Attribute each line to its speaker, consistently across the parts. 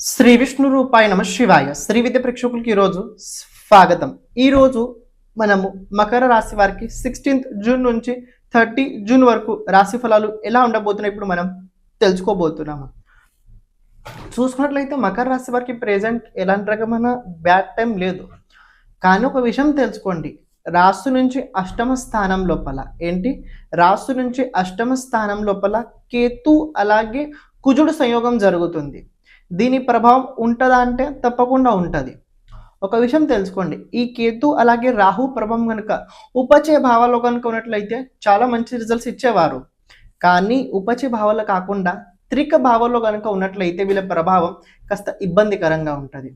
Speaker 1: శ్రీ విష్ణు రూపాయ నమ శివాయ. శ్రీ విద్య ప్రేక్షకులకి ఈరోజు స్వాగతం. ఈరోజు మనము మకర రాశి వారికి సిక్స్టీన్త్ జూన్ నుంచి థర్టీ జూన్ వరకు రాశి ఫలాలు ఎలా ఉండబోతున్నాయి ఇప్పుడు మనం తెలుసుకోబోతున్నాము. చూసుకున్నట్లయితే మకర రాశి వారికి ప్రెజెంట్ ఎలాంటి రకమైన బ్యాడ్ టైం లేదు. కానీ ఒక విషయం తెలుసుకోండి. రాసు నుంచి అష్టమ స్థానం లోపల ఏంటి? రాసు నుంచి అష్టమ స్థానం లోపల కేతు అలాగే కుజుడు సంయోగం జరుగుతుంది. దీని ప్రభావం ఉంటుందా అంటే తప్పకుండా ఉంటుంది. ఒక విషయం తెలుసుకోండి. ఈ కేతు అలాగే రాహు ప్రభావం కనుక ఉపచయ భావాలు కనుక ఉన్నట్లయితే చాలా మంచి రిజల్ట్స్ ఇచ్చేవారు. కానీ ఉపచయ భావాలు కాకుండా త్రిక భావంలో కనుక ఉన్నట్లయితే వీళ్ళ ప్రభావం కాస్త ఇబ్బందికరంగా ఉంటుంది.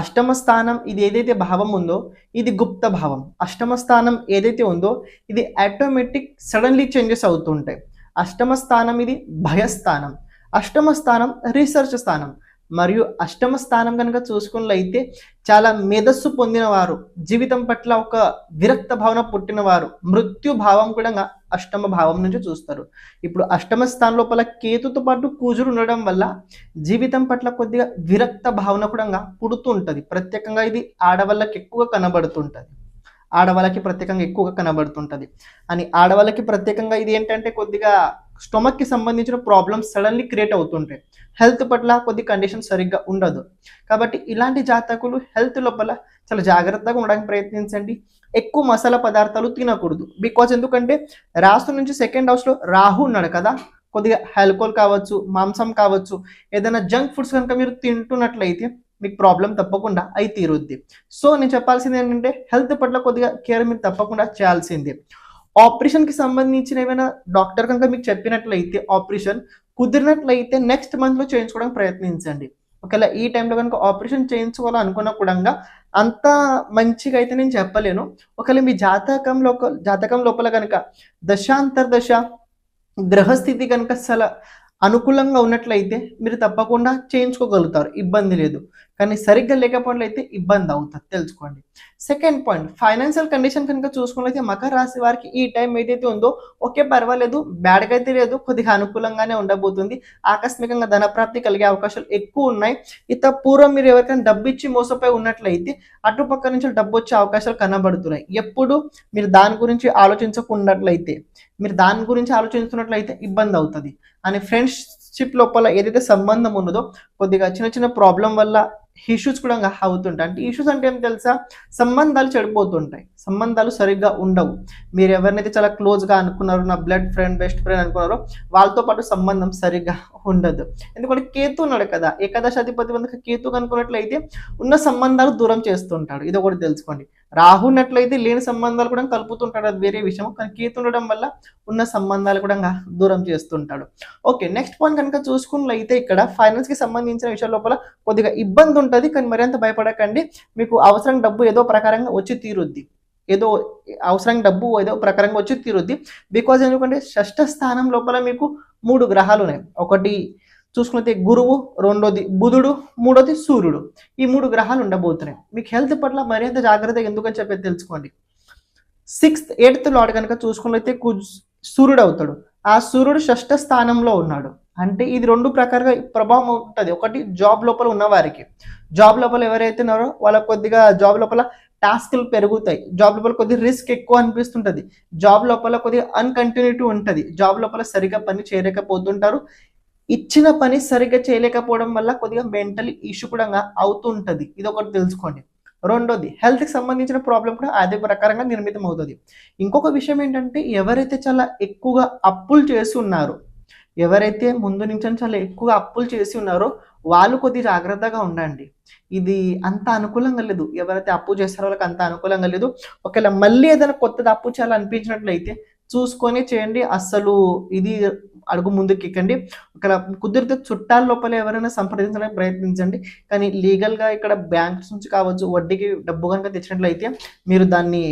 Speaker 1: అష్టమ స్థానం ఇది ఏదైతే భావం ఉందో ఇది గుప్త భావం. అష్టమ స్థానం ఏదైతే ఉందో ఇది ఆటోమేటిక్ సడన్లీ చేంజెస్ అవుతుంటాయి. అష్టమ స్థానం ఇది భయస్థానం. అష్టమ స్థానం రీసెర్చ్ స్థానం. మరియు అష్టమ స్థానం కనుక చూసుకున్నట్లయితే చాలా మేధస్సు పొందినవారు జీవితం పట్ల ఒక విరక్త భావన పుట్టినవారు మృత్యు భావం కూడా అష్టమ భావం నుంచి చూస్తారు. ఇప్పుడు అష్టమ స్థానం లోపల కేతుతో పాటు కూజురు ఉండడం వల్ల జీవితం పట్ల కొద్దిగా విరక్త భావన కూడా పుడుతూ ఉంటుంది ప్రత్యేకంగా ఇది ఆడవాళ్ళకి ఎక్కువగా కనబడుతుంటుంది. ఆడవాళ్ళకి ప్రత్యేకంగా ఎక్కువగా కనబడుతుంటుంది. అని ఆడవాళ్ళకి ప్రత్యేకంగా ఇది ఏంటంటే కొద్దిగా స్టొమక్కి సంబంధించిన ప్రాబ్లమ్స్ సడన్లీ క్రియేట్ అవుతుంటాయి. హెల్త్ పట్ల కొద్ది కండిషన్ సరిగ్గా ఉండదు. కాబట్టి ఇలాంటి జాతకులు హెల్త్ లోపల చాలా జాగ్రత్తగా ఉండడానికి ప్రయత్నించండి. ఎక్కువ మసాలా పదార్థాలు తినకూడదు. బికాజ్ ఎందుకంటే రాసు నుంచి సెకండ్ హౌస్లో రాహు ఉన్నాడు కదా. కొద్దిగా ఆల్కోహల్ కావచ్చు మాంసం కావచ్చు ఏదైనా జంక్ ఫుడ్స్ కనుక మీరు తింటున్నట్లయితే మీకు ప్రాబ్లం తప్పకుండా అయి తీరుద్ది. సో నేను చెప్పాల్సింది ఏంటంటే హెల్త్ పట్ల కొద్దిగా కేర్ మీరు తప్పకుండా చేయాల్సిందే. ఆపరేషన్కి సంబంధించిన ఏమైనా డాక్టర్ కనుక మీకు చెప్పినట్లయితే ఆపరేషన్ కుదిరినట్లయితే నెక్స్ట్ మంత్లో చేయించుకోవడానికి ప్రయత్నించండి. ఒకవేళ ఈ టైంలో కనుక ఆపరేషన్ చేయించుకోవాలనుకున్న కూడా అంత మంచిగా అయితే నేను చెప్పలేను. ఒకవేళ మీ జాతకం లోపల జాతకం లోపల కనుక దశాంతర్దశ గ్రహస్థితి కనుక చాలా అనుకూలంగా ఉన్నట్లయితే మీరు తప్పకుండా చేయించుకోగలుగుతారు. ఇబ్బంది లేదు. కానీ సరిగ్గా లేకపోవడం అయితే ఇబ్బంది అవుతుంది. తెలుసుకోండి. సెకండ్ పాయింట్ ఫైనాన్షియల్ కండిషన్ కనుక చూసుకున్నట్లయితే మకర రాశి వారికి ఈ టైం ఏదైతే ఉందో ఓకే పర్వాలేదు బ్యాడ్గా అయితే లేదు కొద్దిగా అనుకూలంగానే ఉండబోతుంది. ఆకస్మికంగా ధనప్రాప్తి కలిగే అవకాశాలు ఎక్కువ ఉన్నాయి. ఇత పూర్వం మీరు ఎవరికైనా డబ్బు ఇచ్చి మోసపోయి ఉన్నట్లయితే అటుపక్క నుంచి డబ్బు వచ్చే అవకాశాలు కనబడుతున్నాయి. ఎప్పుడు? మీరు దాని గురించి ఆలోచించకున్నట్లయితే. మీరు దాని గురించి ఆలోచిస్తున్నట్లయితే ఇబ్బంది అవుతుంది. అని ఫ్రెండ్షిప్ లోపల ఏదైతే సంబంధం ఉన్నదో కొద్దిగా చిన్న చిన్న ప్రాబ్లం వల్ల ఇష్యూస్ కూడా అవుతుంటాయి అంటే ఇష్యూస్ అంటే ఏం తెలుసా? సంబంధాలు చెడిపోతుంటాయి. సంబంధాలు సరిగ్గా ఉండవు. మీరు ఎవరినైతే చాలా క్లోజ్గా అనుకున్నారో నా బ్లడ్ ఫ్రెండ్ బెస్ట్ ఫ్రెండ్ అనుకున్నారో వాళ్ళతో పాటు సంబంధం సరిగ్గా ఉండదు. ఎందుకంటే కేతు ఉన్నాడు కదా. ఏకాదశాధిపతి వంద కేతు కనుకున్నట్లయితే ఉన్న సంబంధాలు దూరం చేస్తుంటాడు. ఇది ఒకటి తెలుసుకోండి. రాహు ఉన్నట్లయితే లేని సంబంధాలు కూడా కలుపుతుంటాడు. అది వేరే విషయం. కానీ కేతు ఉండడం వల్ల ఉన్న సంబంధాలు కూడా దూరం చేస్తుంటాడు. ఓకే నెక్స్ట్ పాయింట్ కనుక చూసుకున్నట్లయితే ఇక్కడ ఫైనాన్స్కి సంబంధించిన విషయాల లోపల కొద్దిగా ఇబ్బంది ఉంటుంది కానీ మరింత భయపడకండి. మీకు అవసరం డబ్బు ఏదో ప్రకారంగా వచ్చి తీరుద్ది. ఏదో అవసరం డబ్బు ఏదో ప్రకారంగా వచ్చి తీరుద్ది. బికాజ్ ఎందుకంటే షష్ఠ స్థానం లోపల మీకు మూడు గ్రహాలు ఉన్నాయి. ఒకటి చూసుకుంటే గురువు రెండోది బుధుడు మూడోది సూర్యుడు. ఈ మూడు గ్రహాలు ఉండబోతున్నాయి. మీకు హెల్త్ పట్ల మరింత జాగ్రత్తగా ఎందుకని చెప్పేది తెలుసుకోండి. సిక్స్త్ ఎయిత్ లాడ్ కనుక చూసుకున్నైతే సూర్యుడు అవుతాడు. ఆ సూర్యుడు షష్ఠ స్థానంలో ఉన్నాడు. అంటే ఇది రెండు ప్రకారంగా ప్రభావం ఉంటుంది. ఒకటి జాబ్ లోపల ఉన్నవారికి. జాబ్ లోపల ఎవరైతే ఉన్నారో వాళ్ళకు కొద్దిగా జాబ్ లోపల టాస్క్లు పెరుగుతాయి. జాబ్ లోపల కొద్దిగా రిస్క్ ఎక్కువ అనిపిస్తుంటుంది. జాబ్ లోపల కొద్దిగా అన్కంటిన్యూటీ ఉంటుంది. జాబ్ లోపల సరిగా పని చేయలేకపోతుంటారు. ఇచ్చిన పని సరిగ్గా చేయలేకపోవడం వల్ల కొద్దిగా మెంటల్ ఇష్యూ కూడా అవుతుంటుంది. ఇది ఒకటి తెలుసుకోండి. రెండోది హెల్త్కి సంబంధించిన ప్రాబ్లం కూడా అదే ప్రకారంగా నిర్మితం అవుతుంది. ఇంకొక విషయం ఏంటంటే ఎవరైతే చాలా ఎక్కువగా అప్పులు చేసి ఉన్నారో ఎవరైతే ముందు నుంచి చాలా ఎక్కువగా అప్పులు చేసి ఉన్నారో వాళ్ళు కొద్ది జాగ్రత్తగా ఉండండి. ఇది అంత అనుకూలంగా లేదు. ఎవరైతే అప్పు చేస్తారో వాళ్ళకి అంత అనుకూలంగా లేదు. ఒకవేళ మళ్ళీ ఏదైనా కొత్తది అప్పు చేయాలనిపించినట్లయితే చూసుకొని చేయండి. అస్సలు ఇది అడుగు ముందుకు ఎక్కండి ఒకవేళ కుదిరితే చుట్టాల లోపల ఎవరైనా సంప్రదించడానికి ప్రయత్నించండి. కానీ లీగల్గా ఇక్కడ బ్యాంక్స్ నుంచి కావచ్చు వడ్డీకి డబ్బు కనుక తెచ్చినట్లయితే మీరు దాన్ని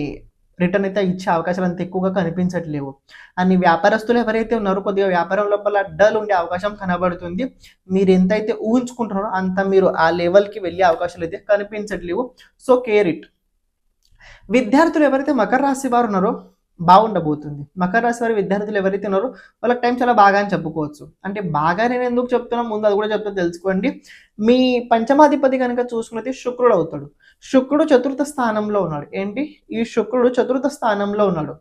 Speaker 1: రిటర్న్ అయితే ఇచ్చే అవకాశాలు అంత ఎక్కువగా కనిపించట్లేవు. అని వ్యాపారస్తులు ఎవరైతే ఉన్నారో కొద్దిగా వ్యాపారం లోపల డల్ ఉండే అవకాశం కనబడుతుంది. మీరు ఎంతైతే ఊహించుకుంటున్నారో అంత మీరు ఆ లెవెల్కి వెళ్ళే అవకాశాలు అయితే కనిపించట్లేవు. సో కేర్ ఇట్ విద్యార్థులు ఎవరైతే మకర రాశి వారు ఉన్నారో బాగుండబోతుంది. మకర రాశి వారి విద్యార్థులు ఎవరైతే ఉన్నారో వాళ్ళకి టైం చాలా బాగా అని చెప్పుకోవచ్చు. అంటే బాగా నేను ఎందుకు చెప్తున్నా ముందు అది కూడా చెప్తా తెలుసుకోండి. మీ పంచమాధిపతి కనుక చూసుకున్నది శుక్రుడు అవుతాడు. శుక్రుడు చతుర్థ స్థానంలో ఉన్నాడు. ఏంటి? ఈ శుక్రుడు చతుర్థ స్థానంలో ఉన్నాడు.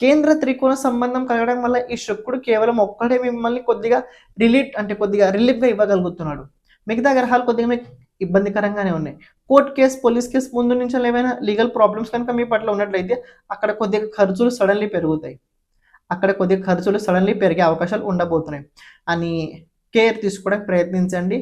Speaker 1: కేంద్ర త్రికోణ సంబంధం కలగడం వల్ల ఈ శుక్రుడు కేవలం ఒక్కడే మిమ్మల్ని కొద్దిగా రిలీఫ్ అంటే కొద్దిగా రిలీఫ్గా ఇవ్వగలుగుతున్నాడు. మిగతా గ్రహాలు కొద్దిగా మీకు ఇబ్బందికరంగానే ఉన్నాయి. కోర్ట్ కేసు పోలీస్ కేసు ముందు నుంచి ఏమైనా లీగల్ ప్రాబ్లమ్స్ కనుక మీ పట్ల ఉన్నట్లయితే అక్కడ కొద్దిగా ఖర్చులు సడన్లీ పెరుగుతాయి. అక్కడ కొద్దిగా ఖర్చులు సడన్లీ పెరిగే అవకాశాలు ఉండబోతున్నాయి. అని కేర్ తీసుకోవడానికి ప్రయత్నించండి.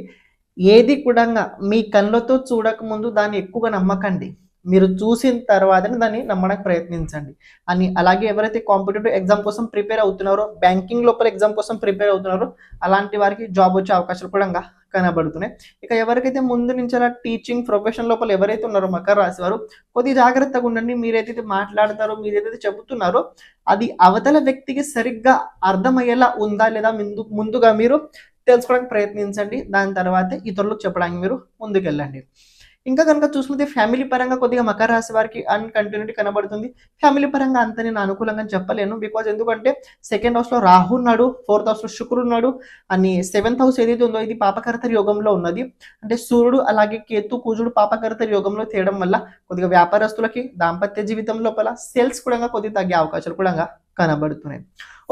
Speaker 1: ఏది కూడా మీ కళ్ళతో చూడక ముందు దాన్ని ఎక్కువగా నమ్మకండి. మీరు చూసిన తర్వాతనే దాన్ని నమ్మడానికి ప్రయత్నించండి. అని అలాగే ఎవరైతే కాంపిటేటివ్ ఎగ్జామ్ కోసం ప్రిపేర్ అవుతున్నారో బ్యాంకింగ్ లోపల ఎగ్జామ్ కోసం ప్రిపేర్ అవుతున్నారో అలాంటి వారికి జాబ్ వచ్చే అవకాశాలు కూడా కనబడుతున్నాయి. ఇక ఎవరికైతే ముందు నుంచి అలా టీచింగ్ ప్రొఫెషన్ లోపల ఎవరైతే ఉన్నారో మకర రాశి వారు కొద్ది జాగ్రత్తగా ఉండండి. మీరైతే మాట్లాడతారో మీరు ఏదైతే చెబుతున్నారో అది అవతల వ్యక్తికి సరిగ్గా అర్థమయ్యేలా ఉందా లేదా ముందు ముందుగా మీరు తెలుసుకోవడానికి ప్రయత్నించండి. దాని తర్వాత ఇతరులకు చెప్పడానికి మీరు ముందుకెళ్ళండి. ఇంకా కనుక చూసుకుంటే ఫ్యామిలీ పరంగా కొద్దిగా మకర రాశి వారికి అన్కంటిన్యూటీ కనబడుతుంది. ఫ్యామిలీ పరంగా అంత నేను అనుకూలంగా చెప్పలేను బికాజ్ ఎందుకంటే సెకండ్ హౌస్లో రాహు ఉన్నాడు ఫోర్త్ హౌస్లో శుక్రుడు ఉన్నాడు అని సెవెంత్ హౌస్ ఏదైతే ఉందో ఇది పాపకర్త యోగంలో ఉన్నది. అంటే సూర్యుడు అలాగే కేతు కూజుడు పాపకర్త యోగంలో తేయడం వల్ల కొద్దిగా వ్యాపారస్తులకి దాంపత్య జీవితం లోపల సేల్స్ కూడా కొద్దిగా తగ్గే అవకాశాలు కూడా కనబడుతున్నాయి.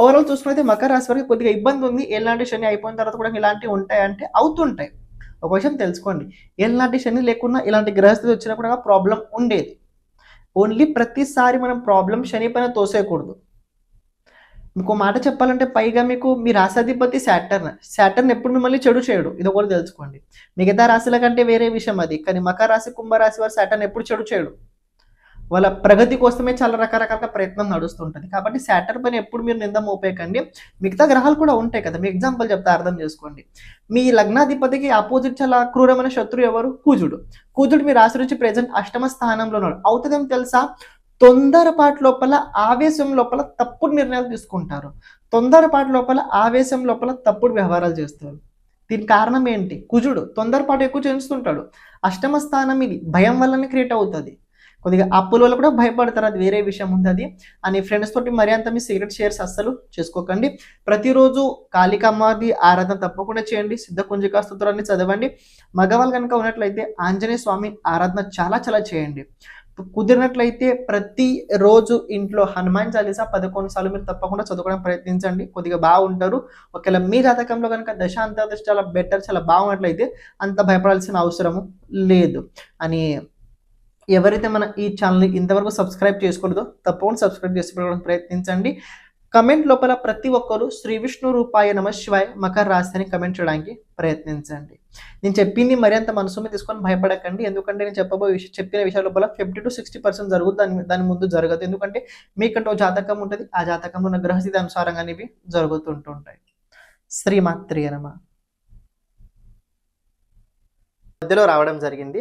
Speaker 1: ఓవరాల్ చూసుకుంటే మకర రాశి వారికి కొద్దిగా ఇబ్బంది ఉంది. ఎలాంటి శని అయిపోయిన తర్వాత కూడా ఇలాంటివి ఉంటాయంటే అవుతుంటాయి. ఒక విషయం తెలుసుకోండి. ఎలాంటి శని లేకున్నా ఇలాంటి గ్రహస్థితి వచ్చినప్పుడు కూడా ప్రాబ్లం ఉండేది. ఓన్లీ ప్రతిసారి మనం ప్రాబ్లం శని పైన తోసేయకూడదు. మీకు మాట చెప్పాలంటే పైగా మీకు మీ రాశాధిపతి శాటర్న్ శాటర్న్ ఎప్పుడు మిమ్మల్ని చెడు చేయడు. ఇది ఒకటి తెలుసుకోండి. మిగతా రాశుల కంటే వేరే విషయం అది. కానీ మకర రాశి కుంభరాశి వారు శాటర్న్ ఎప్పుడు చెడు చేయడు. వాళ్ళ ప్రగతి కోసమే చాలా రకరకాల ప్రయత్నం నడుస్తుంటుంది. కాబట్టి శాటర్ పైన ఎప్పుడు మీరు నింద మోపేకండి మిగతా గ్రహాలు కూడా ఉంటాయి కదా మీ ఎగ్జాంపుల్ చెప్తే అర్థం చేసుకోండి. మీ లగ్నాధిపతికి ఆపోజిట్ చాలా క్రూరమైన శత్రువు ఎవరు? కూజుడు. కూజుడు మీ రాశి నుంచి ప్రెజెంట్ అష్టమ స్థానంలో ఉన్నాడు. అవుతుందేం తెలుసా? తొందరపాటు లోపల ఆవేశం లోపల తప్పుడు నిర్ణయాలు తీసుకుంటారు. తొందరపాటు లోపల ఆవేశం లోపల తప్పుడు వ్యవహారాలు చేస్తారు. దీని కారణం ఏంటి? కుజుడు తొందరపాటు ఎక్కువ చేస్తుంటాడు. అష్టమ స్థానం ఇది. భయం వల్లనే క్రియేట్ అవుతుంది. కొద్దిగా అప్పుల వల్ల కూడా భయపడతారు. అది వేరే విషయం ఉంది అది. అని ఫ్రెండ్స్ తోటి మరి అంత మీ సిగరెట్ షేర్స్ అస్సలు చేసుకోకండి. ప్రతిరోజు కాళికమ్మది ఆరాధన తప్పకుండా చేయండి. సిద్ధ కుంజికా స్తోత్రాన్ని చదవండి. మగవాళ్ళు కనుక ఉన్నట్లయితే ఆంజనేయ స్వామి ఆరాధన చాలా చాలా చేయండి. కుదిరినట్లయితే ప్రతి రోజు ఇంట్లో హనుమాన్ చాలీసా పదకొండు సార్లు మీరు తప్పకుండా చదువుకోవడం ప్రయత్నించండి. కొద్దిగా బాగుంటారు. ఒకవేళ మీ జాతకంలో కనుక దశ అంతర్దశ చాలా బెటర్ చాలా బాగున్నట్లయితే అంత భయపడాల్సిన అవసరము లేదు. అని ఎవరైతే మన ఈ ఛానల్ని ఇంతవరకు సబ్స్క్రైబ్ చేసుకోలేదో తప్పకుండా సబ్స్క్రైబ్ చేసుకోవడానికి ప్రయత్నించండి. కమెంట్ లోపల ప్రతి ఒక్కరు శ్రీ విష్ణు రూపాయ నమ శివాయ మకర రాశి అని కమెంట్ చేయడానికి ప్రయత్నించండి. నేను చెప్పింది మరింత మనసు మీద తీసుకొని భయపడకండి. ఎందుకంటే నేను చెప్పబోయే విషయం చెప్పిన విషయాల లోపల ఫిఫ్టీ టు సిక్స్టీ పర్సెంట్ జరుగుతుంది దాని దాని ముందు జరగదు. ఎందుకంటే మీకంటే ఒక జాతకం ఉంటుంది. ఆ జాతకంలో ఉన్న గ్రహస్థితి అనుసారంగా అనేవి జరుగుతుంటుంటాయి. శ్రీమాత్రి నమ. మధ్యలో రావడం జరిగింది.